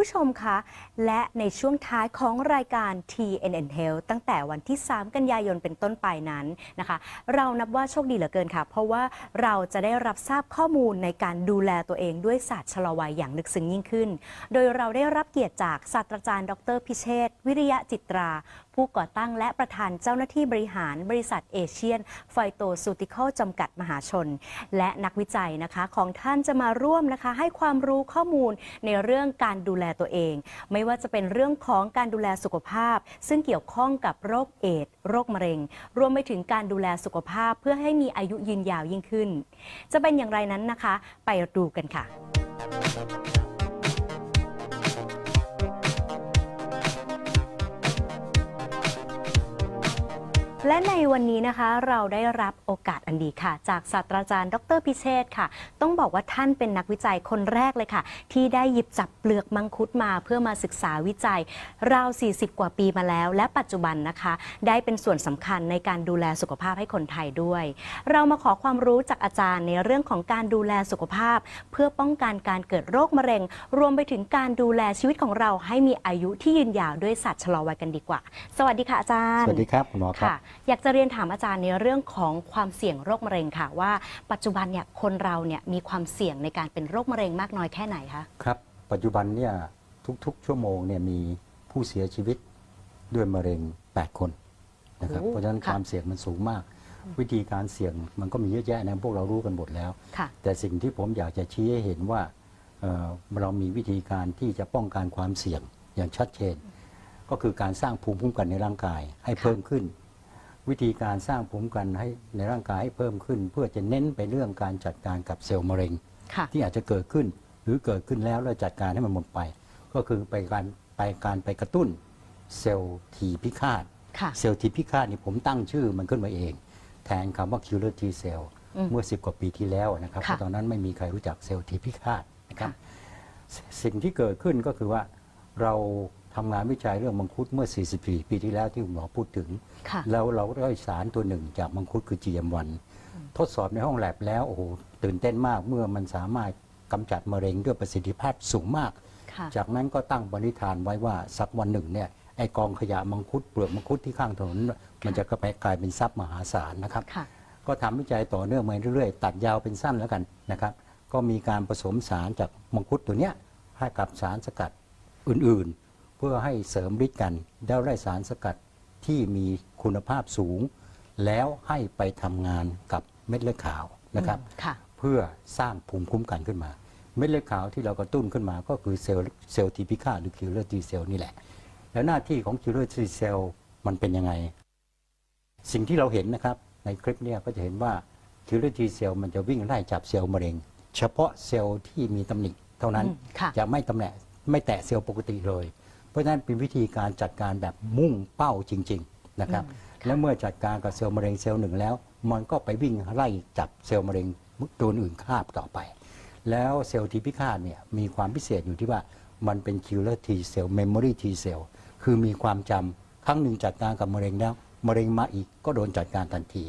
ผู้ชมคะ และในช่วงท้ายของรายการ TNN Health ตั้งแต่วันที่ 3 กันยายนเป็นต้นไปนั้นนะคะ เรานับว่าโชคดีเหลือเกินค่ะ เพราะว่าเราจะได้รับทราบข้อมูลในการดูแลตัวเองด้วยศาสตร์ชะลอวัยอย่างลึกซึ้งยิ่งขึ้น โดยเราได้รับเกียรติจากศาสตราจารย์ ดรพิเชษวิริยะจิตรา ผู้ก่อตั้งและประธานเจ้าหน้าที่บริหารบริษัทเอเชียนไฟโตซูติคอลจำกัดมหาชน และนักวิจัยนะคะของท่านจะมาร่วมนะคะ ให้ความรู้ข้อมูลในเรื่องการดูแลตัวเอง ไม่ว่าจะเป็นเรื่องของการดูแลสุขภาพ ซึ่งเกี่ยวข้องกับโรคเอดส์โรคมะเร็ง รวมไปถึงการดูแลสุขภาพเพื่อให้มีอายุยืนยาวยิ่งขึ้น จะเป็นอย่างไรนั้นนะคะ ไปดูกันค่ะ และในวันนี้นะคะเราได้รับโอกาสอันดีค่ะ จากศาสตราจารย์ ดรพิเชษค่ะ ต้องบอกว่าท่านเป็นนักวิจัยคนแรกเลยค่ะ ที่ได้หยิบจับเปลือกมังคุดมาเพื่อมาศึกษาวิจัย ราว 40 กว่าปีมาแล้ว และปัจจุบันนะคะ ได้เป็นส่วนสำคัญในการดูแลสุขภาพให้คนไทยด้วย เรามาขอความรู้จากอาจารย์ในเรื่องของการดูแลสุขภาพ เพื่อป้องกันการเกิดโรคมะเร็ง รวมไปถึงการดูแลชีวิตของเราให้มีอายุที่ยืนยาวด้วยศาสตร์ชะลอวัยกันดีกว่า สวัสดีค่ะอาจารย์ สวัสดีครับคุณหมอครับค่ะอยากจะเรียนถามอาจารย์ในเรื่องของความเสี่ยงโรคมะเร็งค่ะ ว่าปัจจุบันเนี่ยคนเราเนี่ยมีความเสี่ยงในการเป็นโรคมะเร็งมากน้อยแค่ไหนคะครับ ปัจจุบันเนี่ยทุกๆ ชั่วโมงเนี่ยมีผู้เสียชีวิตด้วยมะเร็ง 8 คนนะครับโอ้เพราะฉะนั้นค่ะความเสี่ยงมันสูงมาก วิธีการเสี่ยงมันก็มีเยอะแยะนะพวกเรารู้กันหมดแล้วค่ะแต่สิ่งที่ผมอยากจะชี้ให้เห็นว่าเอ่อเรามีวิธีการที่จะป้องกันความเสี่ยงอย่างชัดเจน ก็คือการสร้างภูมิคุ้มกันในร่างกายให้ค่ะเพิ่มขึ้น วิธีการสร้างภูมิคุ้มกันให้ในร่างกายให้เพิ่มขึ้น เพื่อจะเน้นไปเรื่องการจัดการกับเซลล์มะเร็ง ค่ะ ที่อาจจะเกิดขึ้นหรือเกิดขึ้นแล้วแล้วจัดการให้มันหมดไป ก็คือไปการไปการไปกระตุ้นเซลล์ทีพิฆาต ค่ะ เซลล์ทีพิฆาตนี่ผมตั้งชื่อมันขึ้นมาเอง แทนคำว่า killer T cell อืมเมื่อ 10 กว่าปีที่แล้วนะครับค่ะเพราะตอนนั้นไม่มีใครรู้จักเซลล์ทีพิฆาตนะครับค่ะสสิ่งที่เกิดขึ้นก็คือว่าเรา ทำงานวิจัยเรื่องมังคุดเมื่อ 44 ปีที่แล้วที่คุณหมอพูดถึง ค่ะแล้วเราได้สารตัวหนึ่งจากมังคุดคือ GM1 ทดสอบในห้องแลบแล้วโอ้โหตื่นเต้นมากเมื่อมันสามารถกำจัดมะเร็งด้วยประสิทธิภาพสูงมาก ค่ะ จากนั้นก็ตั้งปณิธานไว้ว่าสักวันหนึ่งเนี่ยไอกองขยะมังคุดเปลือกมังคุดที่ข้างถนนมันจะกระไปกลายเป็นทรัพย์มหาศาลนะครับ ค่ะ ก็ทำวิจัยต่อเนื่องมาเรื่อยๆ ตัดยาวเป็นสั้นแล้วกันนะครับ ก็มีการผสมสารจากมังคุดตัวเนี้ยให้กับสารสกัดอื่นๆ เพื่อให้เสริมฤทธิ์กันแล้วได้สารสกัดที่มีคุณภาพสูง แล้วให้ไปทำงานกับเม็ดเลือดขาวนะครับ ค่ะ เพื่อสร้างภูมิคุ้มกันขึ้นมา เม็ดเลือดขาวที่เรากระตุ้นขึ้นมาก็คือเซลล์เซลล์ทีพิฆาตหรือคิลเลอร์ทีเซลนี่แหละ แล้วหน้าที่ของคิลเลอร์ทีเซลมันเป็นยังไง สิ่งที่เราเห็นนะครับ ในคลิปเนี้ก็จะเห็นว่าคิลเลอร์ทีเซลมันจะวิ่งไล่จับเซลล์มะเร็ง เฉพาะเซลล์ที่มีตำหนิเท่านั้น อืมค่ะ จะไม่ตำแหน่งไม่แตะเซลล์ปกติเลย เพราะฉะนั้นเป็นวิธีการจัดการแบบมุ่งเป้าจริง ๆนะครับ และเมื่อจัดการกับเซลล์มะเร็งเซลล์หนึ่งแล้ว มันก็ไปวิ่งไล่จับเซลล์มะเร็งตัวอื่นคาบต่อไป แล้วเซลล์ทีพิฆาตเนี่ยมีความพิเศษอยู่ที่ว่ามันเป็น killer T cell memory T cell คือมีความจำครั้งหนึ่งจัดการกับมะเร็งแล้วมะเร็งมาอีกก็โดนจัดการทันที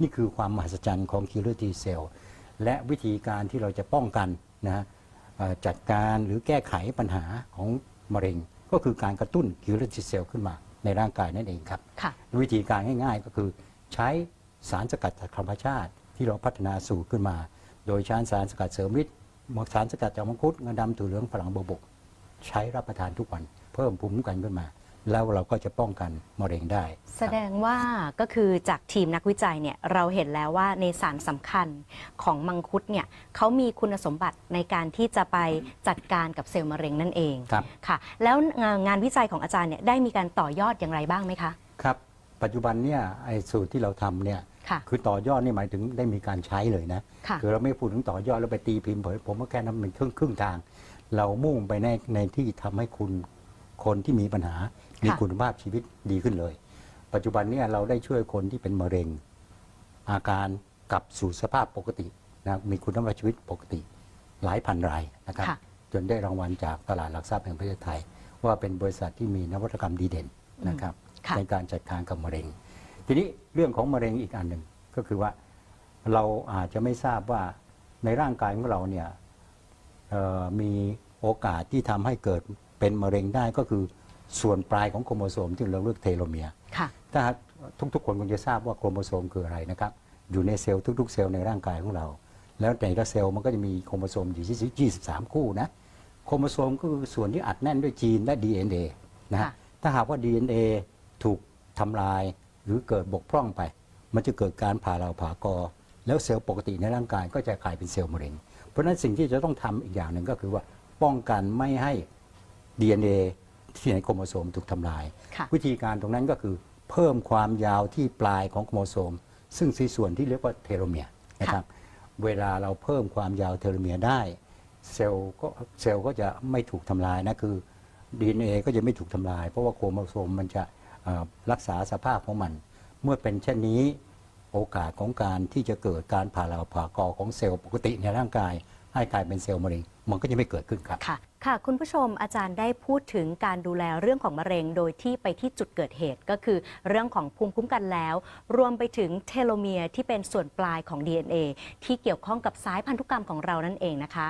นี่คือความมหัศจรรย์ของ killer T cell และวิธีการที่เราจะป้องกันนะฮะเอ่อจัดการหรือแก้ไขปัญหาของมะเร็ง ก็คือการกระตุ้น killer T cell ขึ้นมาในร่างกายนั่นเองครับ ค่ะ วิธีการง่ายๆ ก็คือใช้สารสกัดจากธรรมชาติที่เราพัฒนาสูตรขึ้นมา โดยใช้สารสกัดเสริมฤทธิ์สารสกัดจากมังคุดงาดำถั่วเหลืองฝรั่งบวบก ใช้รับประทานทุกวัน เพิ่มภูมิคุ้มกันขึ้นมา แล้วเราก็จะป้องกันมะเร็งได้ แสดงว่าก็คือจากทีมนักวิจัยเนี่ยเราเห็นแล้วว่าในสารสำคัญของมังคุดเนี่ยเขามีคุณสมบัติในการที่จะไปจัดการกับเซลล์มะเร็งนั่นเองครับ ค่ะแล้วงานวิจัยของอาจารย์เนี่ยได้มีการต่อยอดอย่างไรบ้างไหมคะ ครับ ปัจจุบันเนี่ยไอ้สูตรที่เราทำเนี่ยค่ะ คือต่อยอดนี่หมายถึงได้มีการใช้เลยนะ ค่ะ คือเราไม่พูดถึงต่อยอดแล้วไปตีพิมพ์เผยผมว่าแค่นั้นเป็นครึ่งครึ่งทาง เรามุ่งไปในในที่ทำให้คุณ คนที่มีปัญหา มีค่ะคุณภาพชีวิตดีขึ้นเลย ปัจจุบันเนี่ยเราได้ช่วยคนที่เป็นมะเร็ง อาการกลับสู่สภาพปกตินะมีคุณภาพชีวิตปกติหลายพันรายนะครับค่ะจนได้รางวัลจากตลาดหลักทรัพย์แห่งประเทศไทย ว่าเป็นบริษัทที่มีนวัตกรรมดีเด่นนะครับค่ะในการจัดการกับมะเร็ง ทีนี้เรื่องของมะเร็งอีกอันหนึ่งก็คือว่าเราอาจจะไม่ทราบว่าในร่างกายของเราเนี่ยเอ่อมีโอกาสที่ทำให้เกิด เป็นมะเร็งได้ก็คือส่วนปลายของโครโมโซมที่เราเรียกเทโลเมียร์ค่ะถ้าทุกๆคนคงจะทราบว่าโครโมโซมคืออะไรนะครับ อยู่ในเซลล์ทุก ๆ เซลล์ในร่างกายของเรา แล้วในละเซลล์มันก็จะมีโครโมโซมอยู่ที่23 คู่นะ โครโมโซมก็คือส่วนที่อัดแน่นด้วยจีนและ DNA นะฮะค่ะถ้าหากว่า DNA ถูกทำลายหรือเกิดบกพร่องไป มันจะเกิดการผ่าเราผ่ากอ แล้วเซลล์ปกติในร่างกายก็จะกลายเป็นเซลล์มะเร็ง เพราะฉะนั้นสิ่งที่จะต้องทำอีกอย่างหนึ่งก็คือว่าป้องกันไม่ให้ DNA ที่ในโครโมโซมถูกทำลายค่ะวิธีการตรงนั้นก็คือเพิ่มความยาวที่ปลายของโครโมโซม ซึ่งในส่วนที่เรียกว่าเทโลเมียร์นะครับเวลาเราเพิ่มความยาวเทโลเมียร์ได้ เซลล์ก็เซลล์ก็จะไม่ถูกทำลายนะคือ DNA ก็จะไม่ถูกทำลาย เพราะว่าโครโมโซมมันจะเอ่อรักษาสภาพของมัน เมื่อเป็นเช่นนี้โอกาสของการที่จะเกิดการผ่าเราผ่ากอของเซลล์ปกติในร่างกาย ให้กลายเป็นเซลล์มะเร็งมันก็จะไม่เกิดขึ้นครับ ค่ะ ค่ะ คุณผู้ชมอาจารย์ได้พูดถึงการดูแลเรื่องของมะเร็งโดยที่ไปที่จุดเกิดเหตุก็คือเรื่องของภูมิคุ้มกันแล้ว รวมไปถึงเทโลเมียร์ที่เป็นส่วนปลายของ DNA ที่เกี่ยวข้องกับสายพันธุกรรมของเรานั่นเองนะคะ